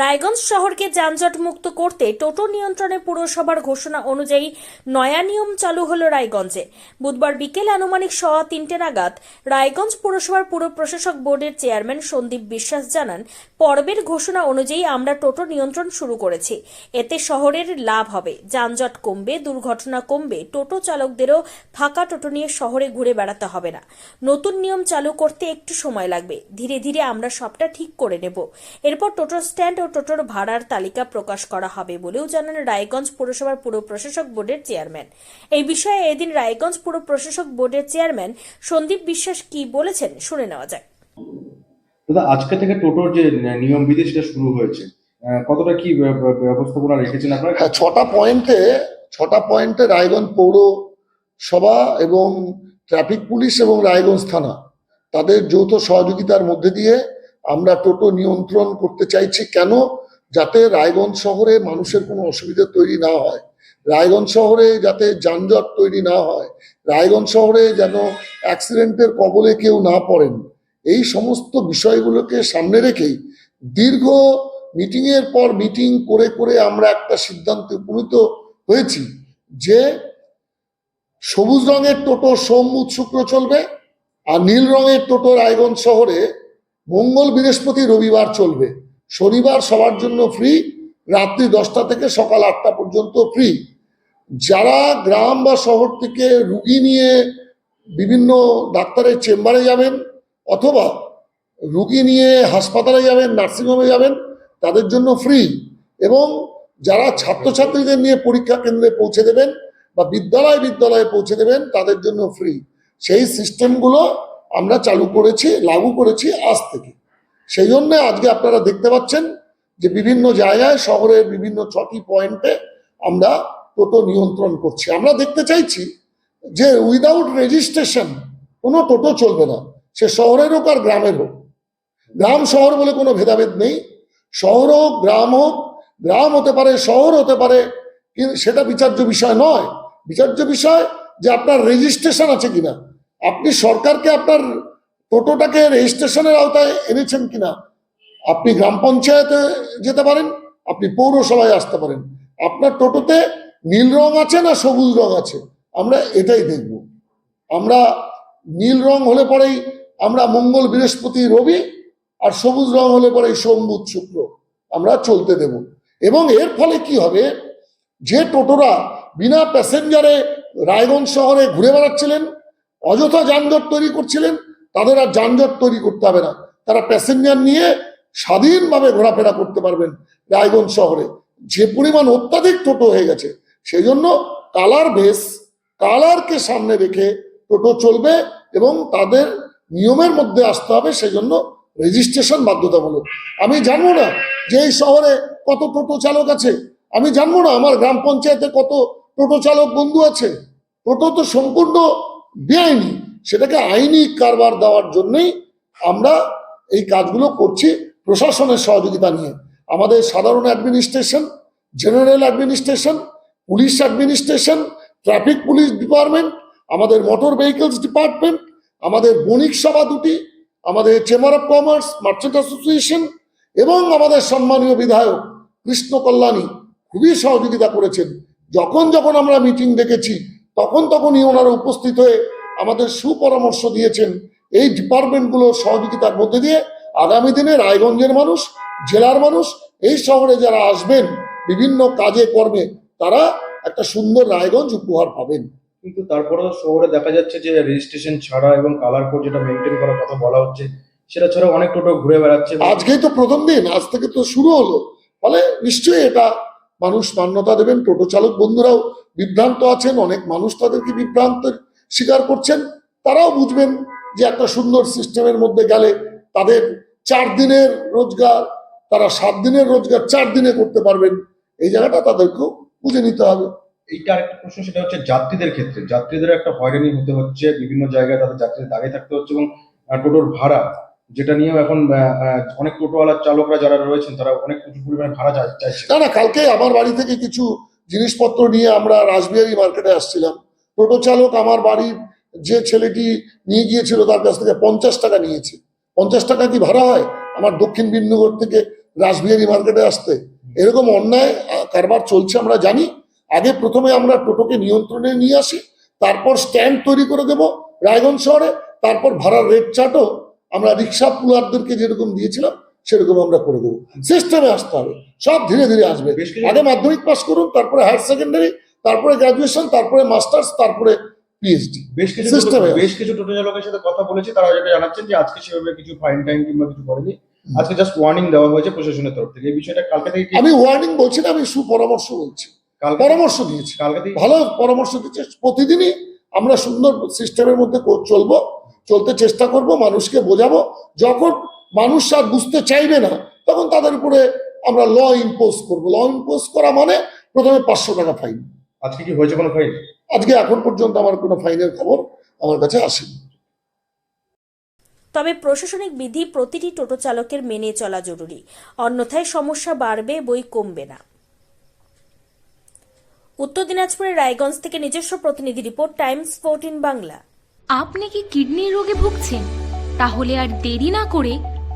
রায়গঞ্জ শহরকে যানজট মুক্ত করতে টোটো নিয়ন্ত্রণে পুরসভার ঘোষণা অনুযায়ী নয়া নিয়ম চালু হলো রায়গঞ্জে। বুধবার বিকেল আনুমানিক সোয়া তিনটে নাগাদ রায়গঞ্জ পুরসভার পুর প্রশাসক বোর্ডের চেয়ারম্যান সন্দীপ বিশ্বাস জানান, পর্বের ঘোষণা অনুযায়ী আমরা টোটো নিয়ন্ত্রণ শুরু করেছি। এতে শহরের লাভ হবে। যানজট কমবে, দুর্ঘটনা কমবে, টোটো চালকদেরও ফাঁকা টোটো নিয়ে শহরে ঘুরে বেড়াতে হবে না। নতুন নিয়ম চালু করতে একটু সময় লাগবে। ধীরে ধীরে আমরা সবটা ঠিক করে নেব। এরপর টোটো স্ট্যান্ড টোটোর ভাড়ার তালিকা প্রকাশ করা হবে বলেও জানান রায়গঞ্জ পুরসভার পুর প্রশাসক বোর্ডের চেয়ারম্যান। এই বিষয়ে এদিন রায়গঞ্জ পুর প্রশাসক বোর্ডের চেয়ারম্যান সন্দীপ বিশ্বাস কি বলেছেন শুনে নেওয়া যাক। দাদা আজকে থেকে টোটোর যে নিয়ম বিধি সেটা শুরু হয়েছে। কতটা কি ব্য- ব্য- ব্যবস্থাপনা রেখেছেন আপনারা? হ্যাঁ ছটা পয়েন্টে ছটা পয়েন্টে রায়গঞ্জ পৌরসভা এবং ট্রাফিক পুলিশ এবং রায়গঞ্জ থানা তাদের যৌথ সহযোগিতার মধ্যে দিয়ে আমরা টোটো নিয়ন্ত্রণ করতে চাইছি কেন? যাতে রায়গঞ্জ শহরে মানুষের কোনো অসুবিধা তৈরি না হয়। রায়গঞ্জ শহরে যাতে যানজট তৈরি না হয়। রায়গঞ্জ শহরে যেন অ্যাক্সিডেন্টের কবলে কেউ না পড়েন। এই সমস্ত বিষয়গুলোকে সামনে রেখেই দীর্ঘ মিটিং এর পর মিটিং করে করে আমরা একটা সিদ্ধান্তে উপনীত হয়েছি যে সবুজ রঙের টোটো সোম শুক্র চলবে আর নীল রঙের টোটো রায়গঞ্জ শহরে মঙ্গল বৃহস্পতি রবিবার চলবে। শনিবার সবার জন্য ফ্রি রাত্রি দশটা থেকে সকাল আটটা পর্যন্ত ফ্রি যারা গ্রাম বা শহর থেকে রুগী নিয়ে বিভিন্ন ডাক্তারের চেম্বারে যাবেন অথবা রুগী নিয়ে হাসপাতালে যাবেন নার্সিংহোমে যাবেন, তাদের জন্য ফ্রি এবং যারা ছাত্রছাত্রীদের নিয়ে পরীক্ষা কেন্দ্রে পৌঁছে দেবেন বা বিদ্যালয় বিদ্যালয়ে পৌঁছে দেবেন, তাদের জন্য ফ্রি সেই সিস্টেমগুলো আমরা চালু করেছি, লাগু করেছি আজ থেকে। সেই জন্য আজকে আপনারা দেখতে পাচ্ছেন যে বিভিন্ন জায়গায়, শহরের বিভিন্ন ছটি পয়েন্টে আমরা টোটো নিয়ন্ত্রণ করছি। আমরা দেখতে চাইছি যে উইদাউট রেজিস্ট্রেশন কোনো টোটো চলবে না। সে শহরের হোক আর গ্রামের হোক। গ্রাম, শহর বলে কোনো ভেদাভেদ নেই। শহর হোক, গ্রাম হোক, গ্রাম হতে পারে, শহর হতে পারে সেটা বিচার্য বিষয় নয়। বিচার্য বিষয় যে আপনার রেজিস্ট্রেশন আছে কিনা। আপনি সরকারকে আপনার টোটোটাকে রেজিস্ট্রেশনের আওতায় এনেছেন কিনা? আপনি গ্রাম পঞ্চায়েতে যেতে পারেন, আপনি পৌরসভায় আসতে পারেন। আপনার টোটোতে নীল রং আছে না সবুজ রং আছে? আমরা এটাই দেখব। আমরা নীল রং হলে পরেই আমরা মঙ্গল বৃহস্পতি রবি আর সবুজ রং হলে পরে সোম শুক্র। আমরা চলতে দেব। এবং এর ফলে কি হবে? যে টোটোরা বিনা প্যাসেঞ্জারে রায়গঞ্জ শহরে ঘুরে বেড়াচ্ছিলেন অযথা যানজট তৈরি করছিলেন, তাদের আর যানজট তৈরি করতে হবে না। তারা প্যাসেঞ্জার নিয়ে স্বাধীনভাবে ঘোরাফেরা করতে পারবেন রায়গঞ্জ শহরে। যে পরিমাণ অত্যাধিক টোটো হয়ে গেছে সেই জন্য কালার বেস, কালারকে সামনে রেখে টোটো চলবে এবং তাদের নিয়মের মধ্যে আসতে হবে সেই জন্য রেজিস্ট্রেশন বাধ্যতামূলক। আমি জানব না যে এই শহরে কত টোটো চালক আছে। আমি জানব না আমার গ্রাম পঞ্চায়েতে কত টোটো চালক বন্ধু আছে। টোটো তো সম্পূর্ণ বেআইনি। সেটাকে আইনি কারবার দেওয়ার জন্যই আমরা এই কাজগুলো করছি প্রশাসনের সহযোগিতা নিয়ে। আমাদের সাধারণ administration, general administration, police administration, traffic police department, আমাদের মোটর ভেহিকলস ডিপার্টমেন্ট, আমাদের বণিক সভা দুটি, আমাদের chamber of commerce, merchant association এবং আমাদের সম্মানীয় বিধায়ক কৃষ্ণ কল্যাণী খুবই সহযোগিতা করেছেন। যখন যখন আমরা মিটিং ডেকেছি তখন তখনই ওনারা উপস্থিত হয়ে আমাদের সুপরামর্শ দিয়েছেন এই ডিপার্টমেন্টগুলোর সহযোগিতার মধ্যে দিয়ে আগামী দিনে রায়গঞ্জের মানুষ জেলার মানুষ এই শহরে যারা আসবেন বিভিন্ন কাজে কর্মে তারা একটা সুন্দর রায়গঞ্জ উপহার পাবেন। কিন্তু তারপরেও শহরে দেখা যাচ্ছে যে রেজিস্ট্রেশন ছাড়া এবং কালার কোড যেটা মেনটেন করার কথা বলা হচ্ছে সেটা ছাড়া অনেক টোটো ঘুরে বেড়াচ্ছে। আজকেই তো প্রথম দিন আজ থেকে তো শুরু হলো। ফলে নিশ্চয়ই এটা মানুষ মান্যতা দেবেন। টোটো চালক বন্ধুরাও বিভ্রান্ত আছেন অনেক মানুষ তাদেরকে বিভ্রান্তের স্বীকার করছেন। তারাও বুঝবেন যে একটা সুন্দর সিস্টেমের মধ্যে গেলে তাদের চার দিনের রোজগার তারা সাত দিনের রোজগার চার দিনে করতে পারবেন। এই জায়গাটা তাদেরকেও বুঝে নিতে হবে। এইটা আরেকটা প্রশ্ন সেটা হচ্ছে যাত্রীদের ক্ষেত্রে। যাত্রীদের একটা হয়রানি হতে হচ্ছে বিভিন্ন জায়গায় তাদের যাত্রীদের দাঁড়িয়ে থাকতে হচ্ছে এবং টোটোর ভাড়া যেটা নিয়েও এখন অনেক টোটোওয়ালার চালকরা যারা রয়েছেন তারা অনেক প্রচুর পরিমাণে ভাড়া চাই- চাইছে না না কালকে আমার বাড়ি থেকে কিছু জিনিসপত্র নিয়ে আমরা রাসবিহারী মার্কেটে আসছিলাম। টোটো চালক আমার বাড়ির যে ছেলেটি নিয়ে গিয়েছিল তার কাছ থেকে পঞ্চাশ টাকা নিয়েছে। পঞ্চাশ টাকা কি ভাড়া হয় আমার দক্ষিণ বিন্দুগড় থেকে রাসবিহারি মার্কেটে আসতে? এরকম অন্যায় কারবার চলছে আমরা জানি। আগে প্রথমে আমরা টোটোকে নিয়ন্ত্রণে নিয়ে আসি, তারপর স্ট্যান্ড তৈরি করে দেব রায়গঞ্জ শহরে, তারপর ভাড়ার রেট চার্টও আমরা রিক্সা পুলারদেরকে যেরকম দিয়েছিলাম সেরকম আমরা করে দেবো। সিস্টেমে আসতে হবে। সব ধীরে ধীরে আসবে। আগে মাধ্যমিক পাস করুন তারপরে হায়ার সেকেন্ডারি তারপরে গ্রাজুয়েশন তারপরে মাস্টার্স তারপরে পিএইচডি বেশ কিছু টোটো- বেশ কিছু টোটো চালকের সাথে কথা বলেছি তারা যেটা জানাচ্ছেন যে আজকে সেভাবে কিছু ফাইন টাইম কিংবা কিছু করেনি। আজকে জাস্ট ওয়ার্নিং দেওয়া হয়েছে প্রশাসনের তরফ থেকে। এই বিষয়টা কালকে থেকে আমি ওয়ার্নিং বলছি না আমি সুপরামর্শ বলছি। পরামর্শ দিয়েছি। কালকে ভালো পরামর্শ দিচ্ছে। প্রতিদিনই আমরা সুন্দর সিস্টেমের মধ্যে চলবো চলতে চেষ্টা করব মানুষকে বোঝাবো। যখন মানুষ আর বুঝতে চাইবে না তখন তাদের উপরে আমরা ল ইম্পোজ করব। ল ইম্পোজ করা মানে প্রথমে পাঁচশো টাকা ফাইন আজকে কি হয়েছে কোনো ফাইন আজকে এখন পর্যন্ত আমার কোনো ফাইনের খবর আমার কাছে আসেনি। তবে প্রশাসনিক বিধি প্রতিটি টোটো চালকের মেনে চলা জরুরি। অন্যথায় সমস্যা বাড়বে বই কমবে না। উত্তর দিনাজপুরের রায়গঞ্জ থেকে নিজস্ব প্রতিনিধি রিপোর্ট টাইমস ফোরটিন বাংলা। আপনি কি কিডনির রোগে ভুগছেন? তাহলে আর দেরি না করে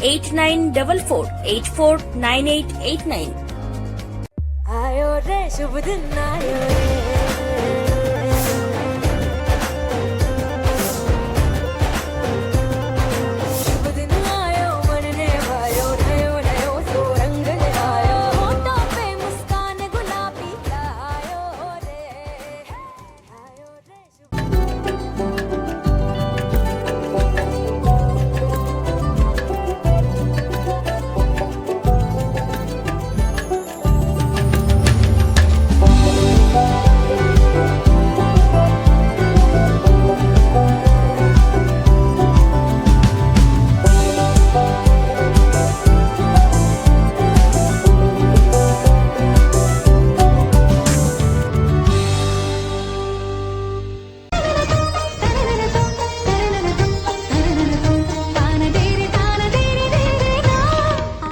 8944 849889.